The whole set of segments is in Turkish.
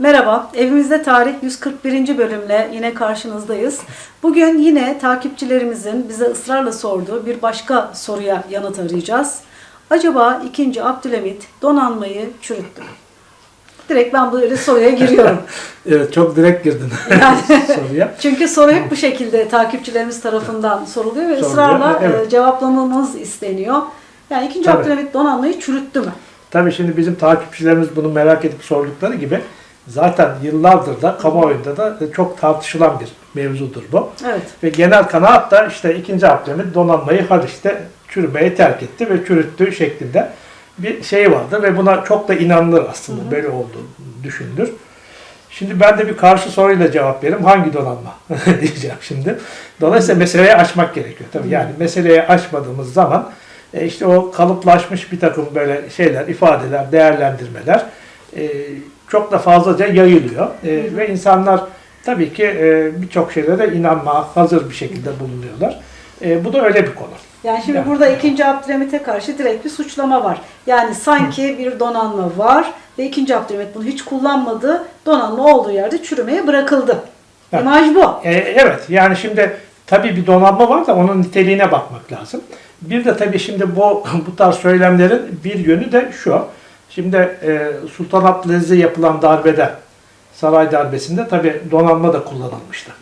Merhaba, Evimizde Tarih 141. bölümle yine karşınızdayız. Bugün yine takipçilerimizin bize ısrarla sorduğu bir başka soruya yanıt arayacağız. Acaba 2. Abdülhamit donanmayı çürüttü mü? Direkt ben böyle soruya giriyorum. Evet çok direkt girdin Yani- soruya. Çünkü soru hep bu şekilde takipçilerimiz tarafından soruluyor ve Soruluyor, ısrarla evet. e, cevaplamamız isteniyor. Yani 2. Tabii. Abdülhamit donanmayı çürüttü mü? Tabii şimdi bizim takipçilerimiz bunu merak edip sordukları gibi zaten yıllardır da kamuoyunda da çok tartışılan bir mevzudur bu. Evet. Ve genel kanaat da işte 2. Abdülhamit donanmayı Haliç'te çürümeye terk etti ve çürüttü şeklinde bir şey vardı ve buna çok da inanılır aslında böyle olduğu düşünülür. Şimdi ben de bir karşı soruyla cevap vereyim. Hangi donanma diyeceğim şimdi. Dolayısıyla meseleyi açmak gerekiyor. Tabii yani meseleyi açmadığımız zaman e, işte o kalıplaşmış bir takım böyle şeyler, ifadeler, değerlendirmeler e, çok da fazlaca yayılıyor. E, ve insanlar tabii ki e, birçok şeylere inanmaya hazır bir şekilde bulunuyorlar. E, bu da öyle bir konu. Yani şimdi Yani. burada 2. Abdülhamit'e karşı direkt bir suçlama var. Yani sanki bir donanma var ve 2. Abdülhamit bunu hiç kullanmadı. Donanma olduğu yerde çürümeye bırakıldı. Evet. İmaj bu. E, evet yani şimdi tabii bir donanma var da onun niteliğine bakmak lazım. Bir de tabii şimdi bu bu tarz söylemlerin bir yönü de şu. Şimdi e, Sultan Abdülaziz'e yapılan darbede, saray darbesinde tabii donanma da kullanılmıştı.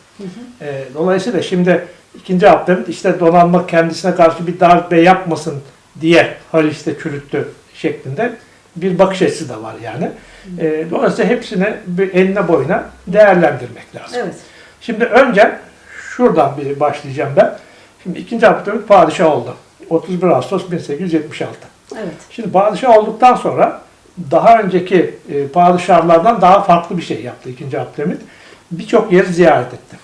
E, dolayısıyla şimdi ikinci Abdülhamit işte donanma kendisine karşı bir darbe yapmasın diye Haliç'te çürüttü şeklinde bir bakış açısı da var yani. E, dolayısıyla hepsini bir eline boyuna değerlendirmek lazım. Evet. Şimdi önce şuradan bir başlayacağım ben. Şimdi 2. Abdülhamit padişah oldu. 31 Ağustos 1876. Evet. Şimdi padişah olduktan sonra daha önceki e, padişahlardan daha farklı bir şey yaptı 2. Abdülhamit. Birçok yeri ziyaret etti.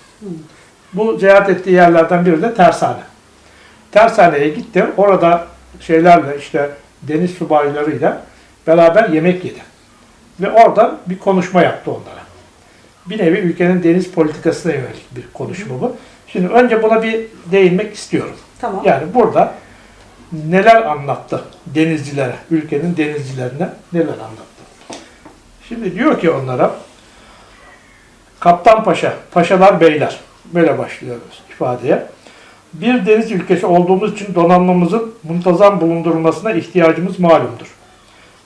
Bu ziyaret ettiği yerlerden biri de tersane. Tersaneye gitti. Orada şeylerle işte deniz subaylarıyla beraber yemek yedi. Ve orada bir konuşma yaptı onlara. Bir nevi ülkenin deniz politikasına yönelik bir konuşma bu. Şimdi önce buna bir değinmek istiyorum. Tamam. Yani burada neler anlattı denizcilere, ülkenin denizcilerine neler anlattı. Şimdi diyor ki onlara Kaptan Paşa, paşalar beyler. Böyle başlıyoruz ifadeye. Bir deniz ülkesi olduğumuz için donanmamızın muntazam bulundurulmasına ihtiyacımız malumdur.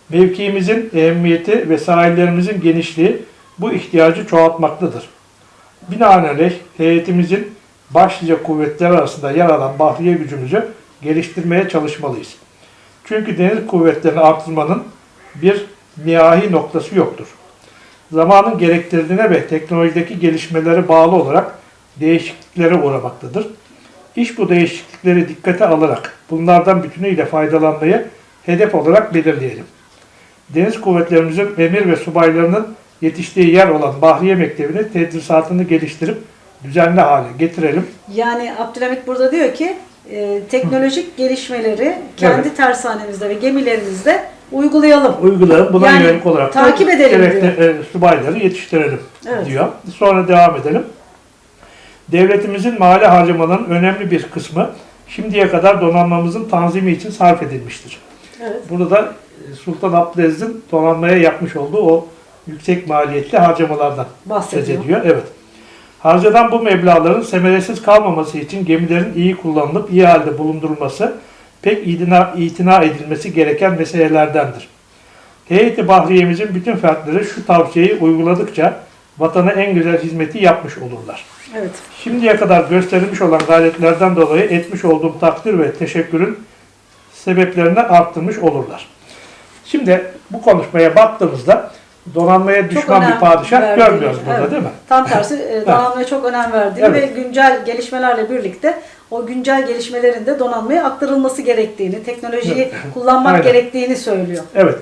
Mevkiimizin ehemmiyeti ve sahillerimizin genişliği bu ihtiyacı çoğaltmaktadır. Binaenaleyh heyetimizin başlıca kuvvetler arasında yer alan bahriye gücümüzü geliştirmeye çalışmalıyız. Çünkü deniz kuvvetlerini artırmanın bir nihai noktası yoktur. Zamanın gerektirdiğine ve teknolojideki gelişmelere bağlı olarak değişikliklere uğramaktadır. İş bu değişiklikleri dikkate alarak bunlardan bütünüyle faydalanmayı hedef olarak belirleyelim. Deniz kuvvetlerimizin emir ve subaylarının yetiştiği yer olan Bahriye Mektebi'nin tedrisatını geliştirip düzenli hale getirelim. Yani Abdülhamit burada diyor ki e, teknolojik gelişmeleri kendi tersanemizde ve gemilerimizde uygulayalım. Uygulayalım. Buna Yani yönelik olarak takip edelim gerekli, e, subayları yetiştirelim Evet. diyor. Sonra devam edelim. Devletimizin mali harcamalarının önemli bir kısmı şimdiye kadar donanmamızın tanzimi için sarf edilmiştir. Evet. Burada da e, Sultan Abdülaziz'in donanmaya yapmış olduğu o yüksek maliyetli harcamalardan söz Bahsediyor. ediyor. Evet. Harcadan bu meblağların semeresiz kalmaması için gemilerin iyi kullanılıp iyi halde bulundurulması pek itina, itina edilmesi gereken meselelerdendir. Heyeti Bahriye'mizin bütün fertleri şu tavsiyeyi uyguladıkça vatana en güzel hizmeti yapmış olurlar. Evet. Şimdiye kadar gösterilmiş olan gayretlerden dolayı etmiş olduğum takdir ve teşekkürün sebeplerini arttırmış olurlar. Şimdi bu konuşmaya baktığımızda donanmaya düşman bir padişah görmüyoruz burada evet. değil mi? Tam tersi e, donanmaya çok önem verdiğini Evet. ve güncel gelişmelerle birlikte o güncel gelişmelerin de donanmaya aktarılması gerektiğini, teknolojiyi Evet. kullanmak Aynen. gerektiğini söylüyor. Evet.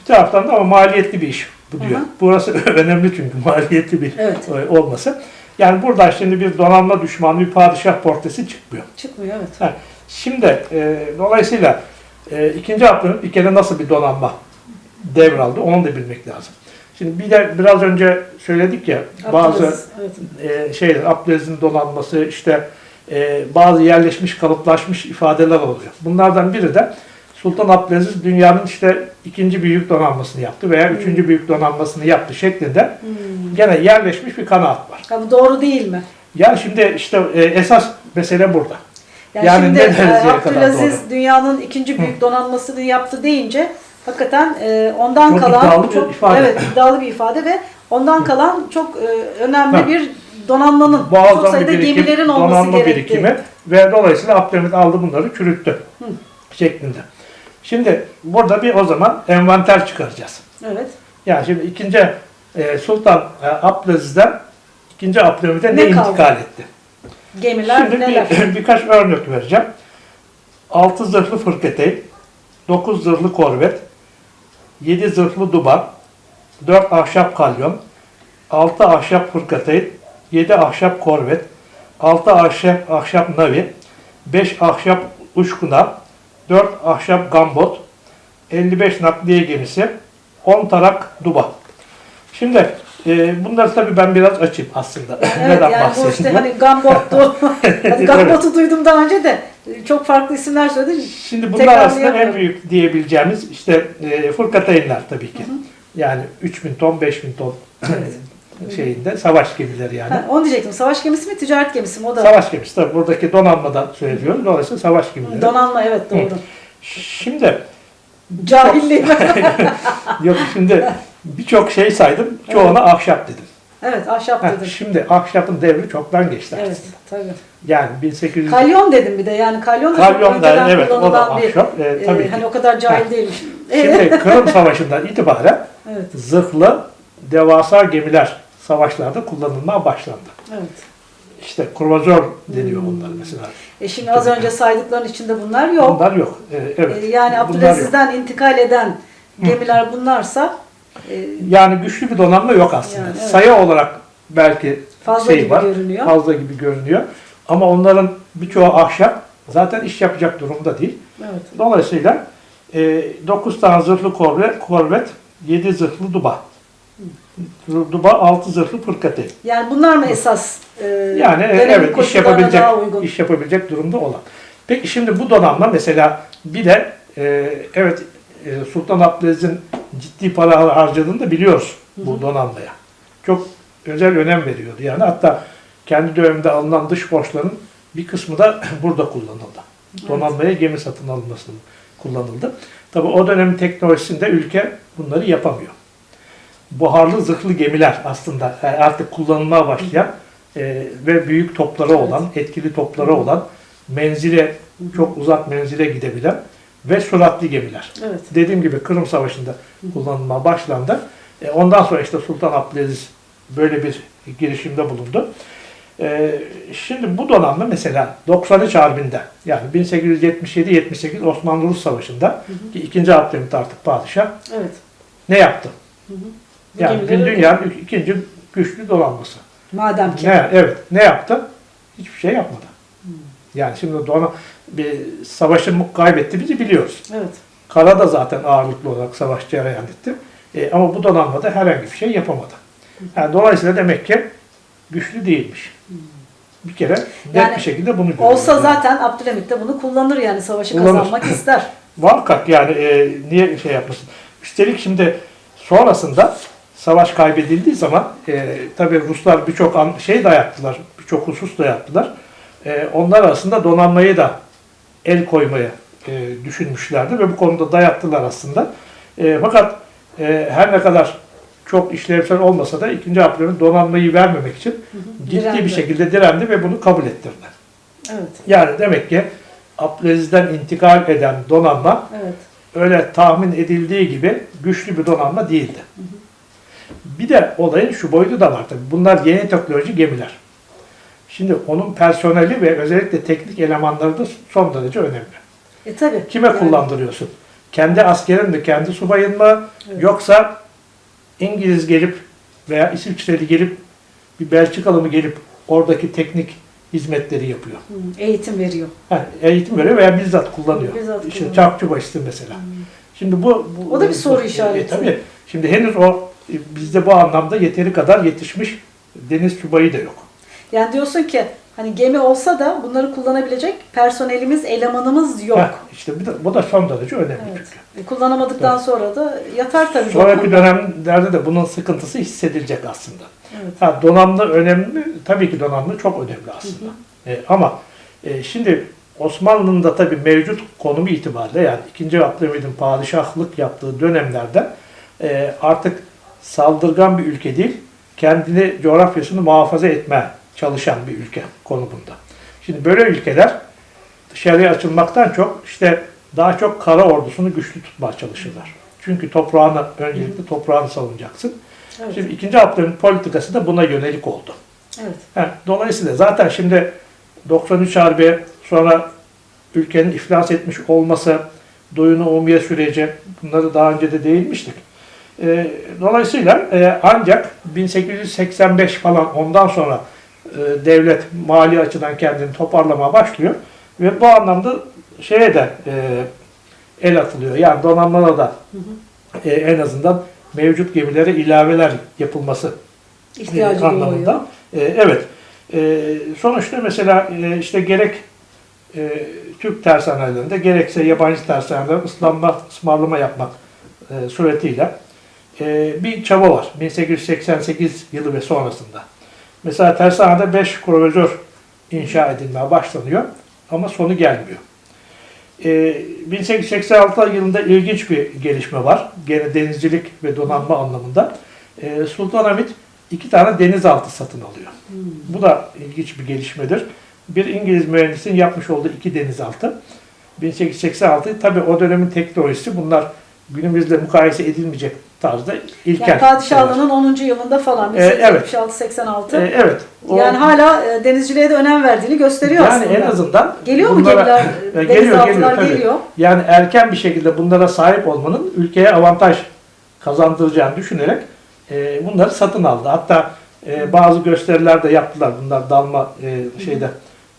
Bir taraftan da ama maliyetli bir iş bu diyor. Hı hı. Burası önemli çünkü maliyetli bir Evet. e, olması. Yani buradan şimdi bir donanma düşmanı bir padişah portresi çıkmıyor. Çıkmıyor evet. Ha, Şimdi e, dolayısıyla e, ikinci Abdülhamit bir kere nasıl bir donanma devraldı onu da bilmek lazım. Şimdi bir de biraz önce söyledik ya bazı evet. e, şeyler Abdülaziz'in donanması işte e, bazı yerleşmiş kalıplaşmış ifadeler oluyor. Bunlardan biri de Sultan Abdülaziz dünyanın işte ikinci büyük donanmasını yaptı veya üçüncü büyük donanmasını yaptı şeklinde Hmm. gene yerleşmiş bir kanaat var. Ya bu doğru değil mi? Yani şimdi işte e, esas mesele burada. Yani, Yani şimdi e, Abdülaziz dünyanın ikinci büyük donanmasını yaptı deyince hakikaten e, ondan Çok kalan iddialı bir çok ifade. evet iddialı bir ifade ve ondan kalan çok e, önemli Ha. bir donanmanın çok Muazzam bir sayıda birikim, gemilerin olması donanma gerektiği. birikimi ve dolayısıyla Abdülhamit aldı bunları çürüttü şeklinde. Şimdi burada bir o zaman envanter çıkaracağız. Evet. Yani şimdi ikinci e, Sultan e, Abdülaziz'den ikinci Abdülhamit'e Ne ne, kaldı? intikal etti? Gemiler Şimdi neler? bir, birkaç örnek vereceğim. 6 zırhlı fırkateyn, 9 zırhlı korvet, 7 zırhlı duban, 4 ahşap kalyon, 6 ahşap fırkateyn, 7 ahşap korvet, 6 ahşap, ahşap navi, 5 ahşap uçkuna, 4 ahşap gambot, 55 nakliye gemisi, 10 tarak duba. Şimdi e, bunları tabii ben biraz açayım aslında. Evet Neden yani bu işte bahsediyorum? hani Gambot'tu. hani Gambot'u duydum daha önce de çok farklı isimler söyledin. Şimdi bunlar aslında en büyük diyebileceğimiz işte e, fırkateynler tabii ki. Yani 3000 ton, 5000 ton şeyinde savaş gemileri yani. Ha, onu diyecektim. Savaş gemisi mi, ticaret gemisi mi? O da Savaş gemisi tabii buradaki donanmadan söylüyorum. Dolayısıyla savaş gemileri. donanma evet doğru. Şimdi Cahilliğim. yok şimdi birçok şey saydım. Çoğuna ahşap dedim. Evet ahşap dedim. şimdi ahşapın devri çoktan geçti Evet aslında. tabii. Yani 1800 Kalyon dedim bir de yani kalyon da Kalyon da evet o da kullanılan bir ahşap. E, e, tabii ki. hani o kadar cahil Ha. değilmiş. Şimdi Kırım Savaşı'ndan itibaren evet zırhlı devasa gemiler savaşlarda kullanılmaya başlandı. evet. İşte Hmm. deniyor bunlar mesela. E şimdi az önce saydıkların içinde bunlar yok. Bunlar yok. Ee, evet. E, yani. Abdülaziz'den intikal eden gemiler bunlarsa e, Yani güçlü bir donanma yok aslında. Yani, evet. Sayı olarak belki fazla şey gibi var. görünüyor. Fazla gibi görünüyor. Ama onların birçoğu ahşap zaten iş yapacak durumda değil. Evet. Dolayısıyla e, 9 tane zırhlı korvet, korvet 7 zırhlı duba. Duba 6 zırhlı fırkateyn. Yani bunlar mı esas e, Yani e, evet iş yapabilecek iş yapabilecek durumda olan. Peki şimdi bu donanma mesela bir de e, evet e, Sultan Abdülaziz'in ciddi para harcadığını da biliyoruz bu donanmaya. Çok özel önem veriyordu. Yani hatta kendi döneminde alınan dış borçların bir kısmı da burada kullanıldı. Donanmaya gemi satın alınmasının kullanıldı. Tabi o dönemin teknolojisinde ülke bunları yapamıyor. Buharlı zırhlı gemiler aslında e, artık kullanılmaya başlayan e, ve büyük topları olan, etkili topları olan, menzile çok uzak menzile gidebilen ve süratli gemiler. Evet. Dediğim gibi Kırım Savaşı'nda kullanılmaya başlandı. E, ondan sonra işte Sultan Abdülaziz böyle bir girişimde bulundu. E, şimdi bu donanma mesela 93 Harbi'nde yani 1877-78 Osmanlı-Rus Savaşı'nda ki ikinci Abdülhamit artık padişah Evet. ne yaptı? Bu Yani dünyanın ikinci güçlü donanması. Madem ki. Ne, evet. Ne yaptı? Hiçbir şey yapmadı. Yani şimdi dona bir savaşı kaybettiğimizi biliyoruz. Evet. Karada zaten ağırlıklı olarak savaş cereyan etti. E, ama bu donanmada herhangi bir şey yapamadı. Yani dolayısıyla demek ki güçlü değilmiş. Bir kere net Yani bir şekilde bunu görüyoruz. Olsa Yani. zaten Abdülhamit de bunu kullanır yani savaşı Kullanır. kazanmak ister. Muhakkak yani e, niye şey yapmasın. Üstelik şimdi sonrasında savaş kaybedildiği zaman e, tabii Ruslar birçok şey dayattılar, birçok husus dayattılar. E, onlar arasında donanmayı da el koymaya e, düşünmüşlerdi ve bu konuda dayattılar aslında. E, fakat e, her ne kadar çok işlevsel olmasa da 2. Abdülhamit donanmayı vermemek için ciddi Direndi. bir şekilde direndi ve bunu kabul ettirdiler. Evet. Yani demek ki Abdülaziz'den intikal eden donanma Evet. öyle tahmin edildiği gibi güçlü bir donanma değildi. Bir de olayın şu boyutu da var tabii. Bunlar yeni teknoloji gemiler. Şimdi onun personeli ve özellikle teknik elemanları da son derece önemli. E tabi. Kime kullandırıyorsun? Kendi askerin mi, kendi subayın mı? Evet. Yoksa İngiliz gelip veya İsviçreli gelip bir Belçikalı mı gelip oradaki teknik hizmetleri yapıyor. Eğitim veriyor. Ha, eğitim veriyor veya bizzat kullanıyor. Bizzat işte kullanıyor. çarpçı başısı mesela. Şimdi bu, bu O da bir soru bu- işareti. E, tabii. Şimdi henüz o e, bizde bu anlamda yeteri kadar yetişmiş deniz subayı da yok. Yani diyorsun ki Hani gemi olsa da bunları kullanabilecek personelimiz, elemanımız yok. Heh, işte bu da, bu da son derece önemli Evet. çünkü. E, kullanamadıktan sonra da yatar tabii. Sonraki dönemlerde de bunun sıkıntısı hissedilecek aslında. Evet. Ha, donanma önemli? Tabii ki donanma çok önemli aslında. E, ama e, şimdi Osmanlı'nın da tabii mevcut konumu itibariyle yani 2. Abdülhamid'in padişahlık yaptığı dönemlerde e, artık saldırgan bir ülke değil, kendini coğrafyasını muhafaza etmeye çalışan bir ülke konumunda. Şimdi böyle ülkeler dışarıya açılmaktan çok işte daha çok kara ordusunu güçlü tutmaya çalışırlar. Çünkü toprağını, öncelikle toprağını savunacaksın. Evet. Şimdi ikinci Abdülhamit politikası da buna yönelik oldu. evet. Dolayısıyla zaten şimdi 93 Harbi sonra ülkenin iflas etmiş olması, doyunu umumiye süreci bunları daha önce de değinmiştik. Ee, dolayısıyla e, ancak 1885 falan ondan sonra devlet mali açıdan kendini toparlamaya başlıyor ve bu anlamda şeye de e, el atılıyor. Yani donanmada da e, en azından mevcut gemilere ilaveler yapılması İhtiyacı e, anlamında. doğuyor. E, evet. E, sonuçta mesela e, işte gerek e, Türk tersanelerinde gerekse yabancı tersanelerde ıslanma, ısmarlama yapmak e, suretiyle e, bir çaba var. 1888 yılı ve sonrasında. Mesela tersanede 5 kruvazör inşa edilmeye başlanıyor ama sonu gelmiyor. E, 1886 yılında ilginç bir gelişme var. Gene denizcilik ve donanma anlamında. E, Sultanahmet iki tane denizaltı satın alıyor. Bu da ilginç bir gelişmedir. Bir İngiliz mühendisin yapmış olduğu iki denizaltı. 1886 tabi o dönemin teknolojisi bunlar günümüzle mukayese edilmeyecek tarzda ilkel. Yani padişahlığının 10. yılında falan. Ee, evet. 1876-86. Ee, evet. o- yani hala e, denizciliğe de önem verdiğini gösteriyor yani aslında. en azından Geliyor mu bunlara- gemiler? E, geliyor, geliyor, tabii. geliyor. Yani erken bir şekilde bunlara sahip olmanın ülkeye avantaj kazandıracağını düşünerek e, bunları satın aldı. Hatta e, bazı gösteriler de yaptılar. Bunlar dalma e, şeyde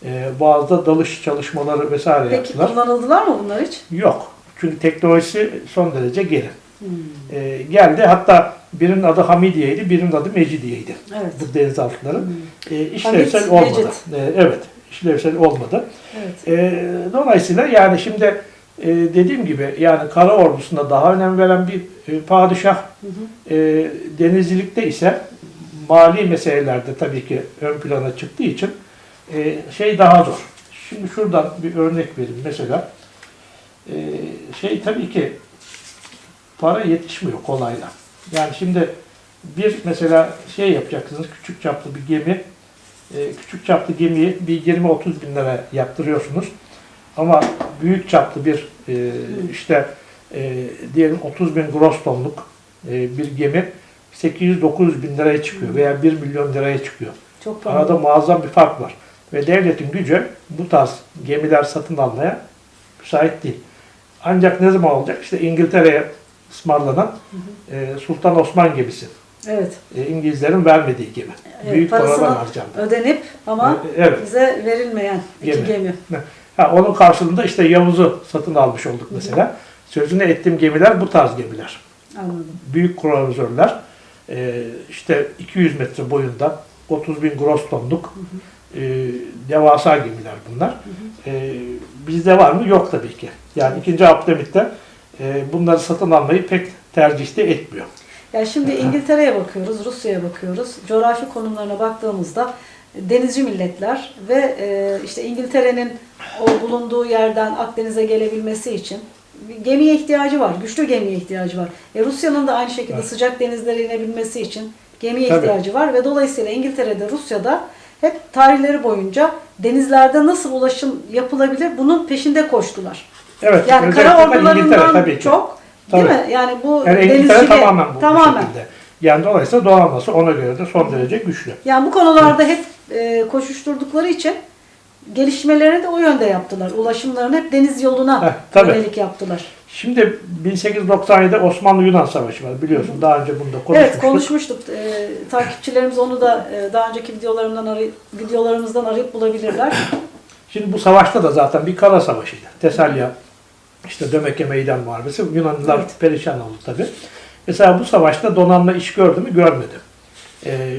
e, Boğaz'da dalış çalışmaları vesaire Peki yaptılar. kullanıldılar mı bunlar hiç? Yok. Çünkü teknolojisi son derece geri. Hmm. E, geldi. Hatta birinin adı Hamidiye'ydi, birinin adı Mecidiye'ydi. Evet. Bu denizaltıların. Hmm. E, işlevsel Hamid, olmadı. Mecid. E, evet. işlevsel olmadı. Evet. E, dolayısıyla yani şimdi e, dediğim gibi yani kara ordusuna daha önem veren bir e, padişah Hı hı. e, denizcilikte ise mali meselelerde tabii ki ön plana çıktığı için e, şey daha zor. Şimdi şuradan bir örnek vereyim. Mesela e, şey tabii ki para yetişmiyor kolayla. Yani şimdi bir mesela şey yapacaksınız küçük çaplı bir gemi e, küçük çaplı gemiyi bir 20-30 bin lira yaptırıyorsunuz. Ama büyük çaplı bir e, işte e, diyelim 30 bin gross tonluk e, bir gemi 800-900 bin liraya çıkıyor veya 1 milyon liraya çıkıyor. Çok Arada muazzam bir fark var. Ve devletin gücü bu tarz gemiler satın almaya müsait değil. Ancak ne zaman olacak? İşte İngiltere'ye ısmarlanan e, Sultan Osman gemisi. Evet. E, İngilizlerin vermediği gemi. Evet, Büyük paralar harcandı. Ödenip ama E, evet. bize verilmeyen iki Gemi. gemi. Ha, onun karşılığında işte Yavuz'u satın almış olduk mesela. Sözünü ettiğim gemiler bu tarz gemiler. Anladım. Büyük kruvazörler e, işte 200 metre boyunda 30 bin gross tonluk e, devasa gemiler bunlar. E, bizde var mı? Yok tabii ki. Yani 2. Abdülhamit'te e, bunları satın almayı pek tercihte etmiyor. Ya şimdi İngiltere'ye bakıyoruz, Rusya'ya bakıyoruz. Coğrafi konumlarına baktığımızda denizci milletler ve e, işte İngiltere'nin o bulunduğu yerden Akdeniz'e gelebilmesi için gemiye ihtiyacı var, güçlü gemiye ihtiyacı var. E, Rusya'nın da aynı şekilde Evet. sıcak denizlere inebilmesi için gemiye Tabii. ihtiyacı var ve dolayısıyla İngiltere'de, Rusya'da hep tarihleri boyunca denizlerde nasıl ulaşım yapılabilir bunun peşinde koştular. Evet. Yani kara ordularından tabii ki. çok değil Tabii. mi? Yani bu Yani denizciliğe- tamamen bu, tamamen. şekilde. Yani dolayısıyla donanması ona göre de son derece güçlü. Yani bu konularda hep e, koşuşturdukları için gelişmelerini de o yönde yaptılar. Ulaşımlarını hep deniz yoluna Heh, tabii. yönelik yaptılar. Şimdi 1897'de Osmanlı-Yunan Savaşı var biliyorsun. Daha önce bunu da konuşmuştuk. Evet konuşmuştuk. E, takipçilerimiz onu da e, daha önceki videolarımdan arayıp, videolarımızdan arayıp bulabilirler. Şimdi bu savaşta da zaten bir kara savaşıydı. Tesalya, işte Dömeke Meydan Muharebesi. Yunanlılar Evet. perişan oldu tabii. Mesela bu savaşta donanma iş gördü mü? Görmedi. Ee,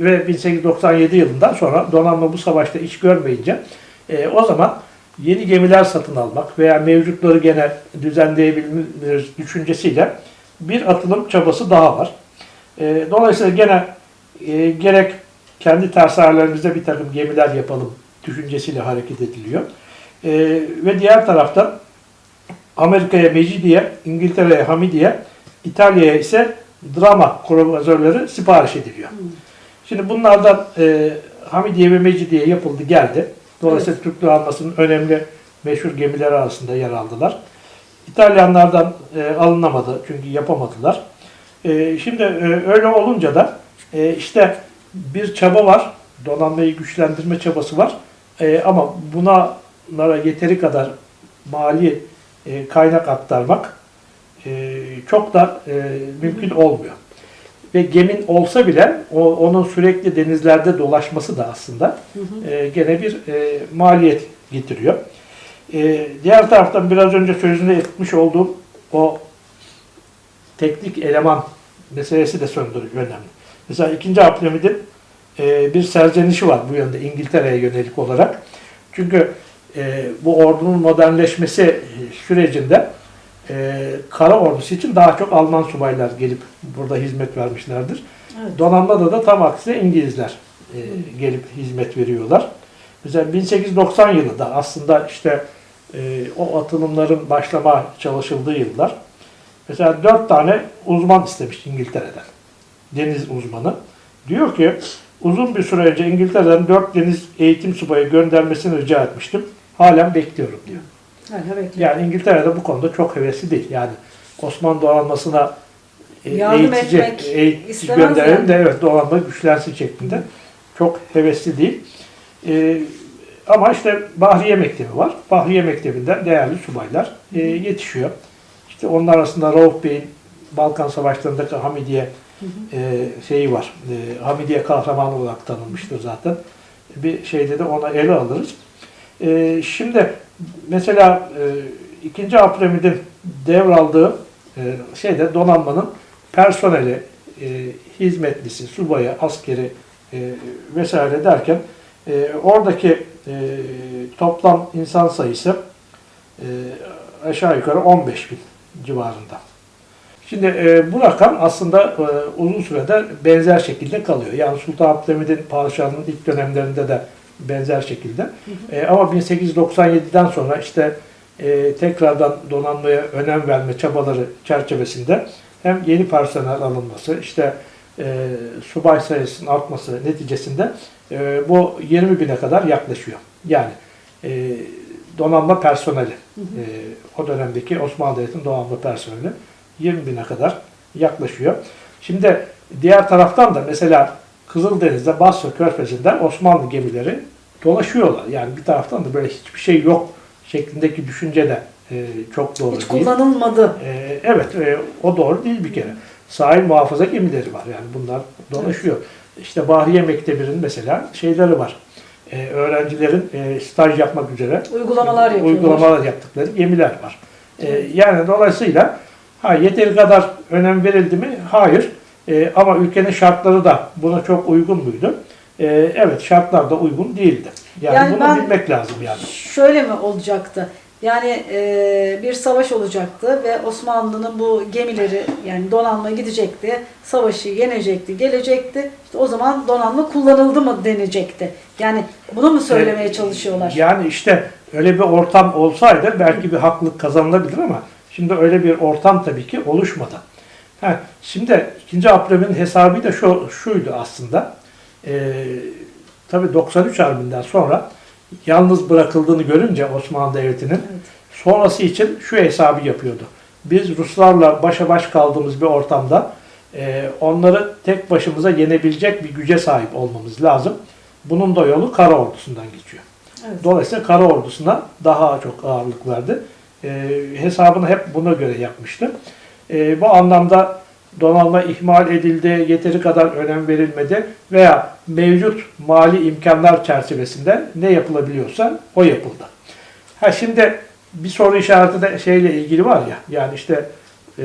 ve 1897 yılından sonra donanma bu savaşta iş görmeyince e, o zaman yeni gemiler satın almak veya mevcutları gene düzenleyebiliriz düşüncesiyle bir atılım çabası daha var. E, dolayısıyla gene e, gerek kendi tersanelerimizde bir takım gemiler yapalım düşüncesiyle hareket ediliyor. E, ve diğer taraftan Amerika'ya Mecidiye, İngiltere'ye Hamidiye, İtalya'ya ise drama kruvazörleri sipariş ediliyor. Şimdi bunlardan e, Hamidiye ve Mecidiye yapıldı geldi. Dolayısıyla Türk donanmasının önemli meşhur gemileri arasında yer aldılar. İtalyanlardan e, alınamadı çünkü yapamadılar. E, şimdi e, öyle olunca da e, işte bir çaba var, donanmayı güçlendirme çabası var. E, ama bunlara yeteri kadar mali e, kaynak aktarmak e, çok da e, mümkün olmuyor. Ve gemin olsa bile o, onun sürekli denizlerde dolaşması da aslında e, gene bir e, maliyet getiriyor. E, diğer taraftan biraz önce sözünü etmiş olduğum o teknik eleman meselesi de son derece önemli. Mesela 2. Abdülhamid'in e, bir serzenişi var bu yönde İngiltere'ye yönelik olarak. Çünkü e, bu ordunun modernleşmesi sürecinde e, kara ordusu için daha çok Alman subaylar gelip burada hizmet vermişlerdir. Evet. Donanmada da tam aksine İngilizler e, gelip hizmet veriyorlar. Mesela 1890 yılı da aslında işte e, o atılımların başlama çalışıldığı yıllar. Mesela dört tane uzman istemiş İngiltere'den. Deniz uzmanı. Diyor ki uzun bir süre önce İngiltere'den dört deniz eğitim subayı göndermesini rica etmiştim. Halen bekliyorum diyor. Hala bekliyor. Yani İngiltere'de bu konuda çok hevesli değil. Yani Osmanlı donanmasına e, Yardım eğitici, etmek eğitici gönderelim yani. de evet donanma güçlensin şeklinde. Çok hevesli değil. E, ama işte Bahriye Mektebi var. Bahriye Mektebi'nden değerli subaylar e, yetişiyor. İşte onun arasında Rauf Bey'in Balkan Savaşları'ndaki Hamidiye e, şeyi var. E, Hamidiye kahramanı olarak tanınmıştır zaten. Bir şeyde de ona ele alırız. E, şimdi mesela e, 2. Abdülhamid'in devraldığı e, şeyde donanmanın personeli, e, hizmetlisi, subayı, askeri e, vesaire derken e, oradaki e, toplam insan sayısı e, aşağı yukarı 15 bin civarında. Şimdi e, bu rakam aslında e, uzun sürede benzer şekilde kalıyor. Yani Sultan Abdülhamid'in padişahlığının ilk dönemlerinde de benzer şekilde. E, ama 1897'den sonra işte e, tekrardan donanmaya önem verme çabaları çerçevesinde hem yeni personel alınması, işte e, subay sayısının artması neticesinde e, bu 20 bine kadar yaklaşıyor. Yani e, donanma personeli, e, o dönemdeki Osmanlı Devleti'nin donanma personeli 20 bine kadar yaklaşıyor. Şimdi diğer taraftan da mesela Kızıldeniz'de Basra Körfezi'nde Osmanlı gemileri dolaşıyorlar. Yani bir taraftan da böyle hiçbir şey yok şeklindeki düşünce de e, çok doğru Hiç değil. kullanılmadı. E, evet, e, o doğru değil bir kere. Sahil muhafaza gemileri var yani bunlar dolaşıyor. İşte Bahriye Mektebi'nin mesela şeyleri var. E, öğrencilerin e, staj yapmak üzere Uygulamalar yapıyorlar. uygulamalar yaptıkları gemiler var. E, yani dolayısıyla ha yeteri kadar önem verildi mi? Hayır. E, ama ülkenin şartları da buna çok uygun muydu? E, evet şartlar da uygun değildi. Yani, Yani bunu bilmek lazım yani. Şöyle mi olacaktı? Yani e, bir savaş olacaktı ve Osmanlı'nın bu gemileri yani donanma gidecekti, savaşı yenecekti, gelecekti. İşte o zaman donanma kullanıldı mı denecekti. Yani bunu mu söylemeye çalışıyorlar? Yani işte öyle bir ortam olsaydı belki bir haklılık kazanılabilir ama şimdi öyle bir ortam tabii ki oluşmadı. Ha, şimdi 2. Abdülhamid'in hesabı da şu, şuydu aslında. Ee, tabii 93 Harbi'nden sonra yalnız bırakıldığını görünce Osmanlı Devleti'nin sonrası için şu hesabı yapıyordu. Biz Ruslarla başa baş kaldığımız bir ortamda e, onları tek başımıza yenebilecek bir güce sahip olmamız lazım. Bunun da yolu kara ordusundan geçiyor. Evet. Dolayısıyla kara ordusuna daha çok ağırlık verdi. E, hesabını hep buna göre yapmıştı. E, bu anlamda donanma ihmal edildi, yeteri kadar önem verilmedi veya mevcut mali imkanlar çerçevesinde ne yapılabiliyorsa o yapıldı. Ha şimdi bir soru işareti de şeyle ilgili var ya, yani işte e,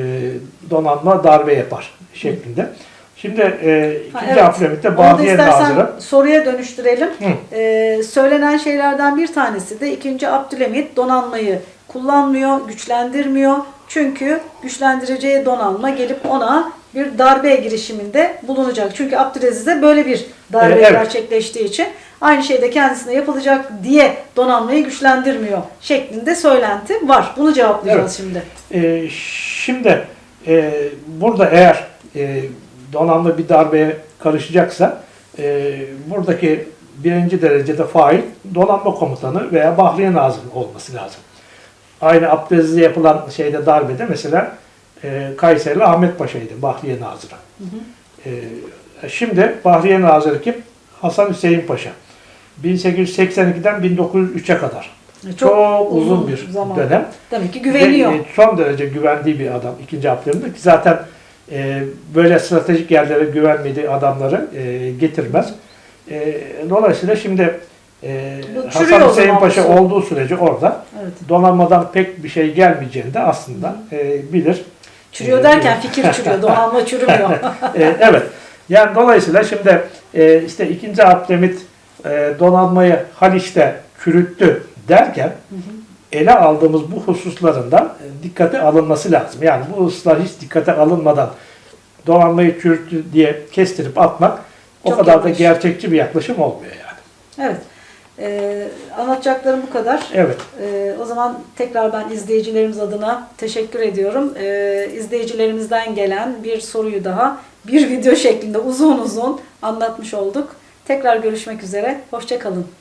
donanma darbe yapar şeklinde. Şimdi e, ikinci evet. Abdülhamit'te Bahriye Nazırı. soruya dönüştürelim. Hı. Ee, söylenen şeylerden bir tanesi de 2. Abdülhamit donanmayı kullanmıyor, güçlendirmiyor. Çünkü güçlendireceği donanma gelip ona bir darbe girişiminde bulunacak. Çünkü Abdülaziz'e böyle bir darbe Ee, evet. gerçekleştiği için aynı şey de kendisine yapılacak diye donanmayı güçlendirmiyor şeklinde söylenti var. Bunu cevaplayacağız şimdi. E, şimdi e, burada eğer e, donanma bir darbeye karışacaksa e, buradaki birinci derecede fail donanma komutanı veya Bahriye Nazırı olması lazım. Aynı Abdülaziz'e yapılan şeyde darbede mesela e, Kayserili Ahmet Paşa'ydı Bahriye Nazırı. E, şimdi Bahriye Nazırı kim? Hasan Hüseyin Paşa. 1882'den 1903'e kadar. Çok, uzun, bir zaman. dönem. Demek ki güveniyor. Ve, e, son derece güvendiği bir adam ikinci Abdülhamit ki zaten e, böyle stratejik yerlere güvenmediği adamları e, getirmez. E, dolayısıyla şimdi e, çürüyor Hasan Hüseyin Paşa olduğu sürece orada Evet. donanmadan pek bir şey gelmeyeceğini de aslında e, bilir. Çürüyor E, derken fikir çürüyor, donanma çürümüyor. e, evet. Yani dolayısıyla şimdi e, işte ikinci Abdülhamit e, donanmayı Haliç'te çürüttü derken ele aldığımız bu hususlarından e, dikkate alınması lazım. Yani bu hususlar hiç dikkate alınmadan donanmayı çürüttü diye kestirip atmak o Çok kadar yanlış. da gerçekçi bir yaklaşım olmuyor yani. Evet. Ee, anlatacaklarım bu kadar. Evet. Ee, o zaman tekrar ben izleyicilerimiz adına teşekkür ediyorum. Ee, izleyicilerimizden gelen bir soruyu daha bir video şeklinde uzun uzun anlatmış olduk. Tekrar görüşmek üzere. Hoşçakalın.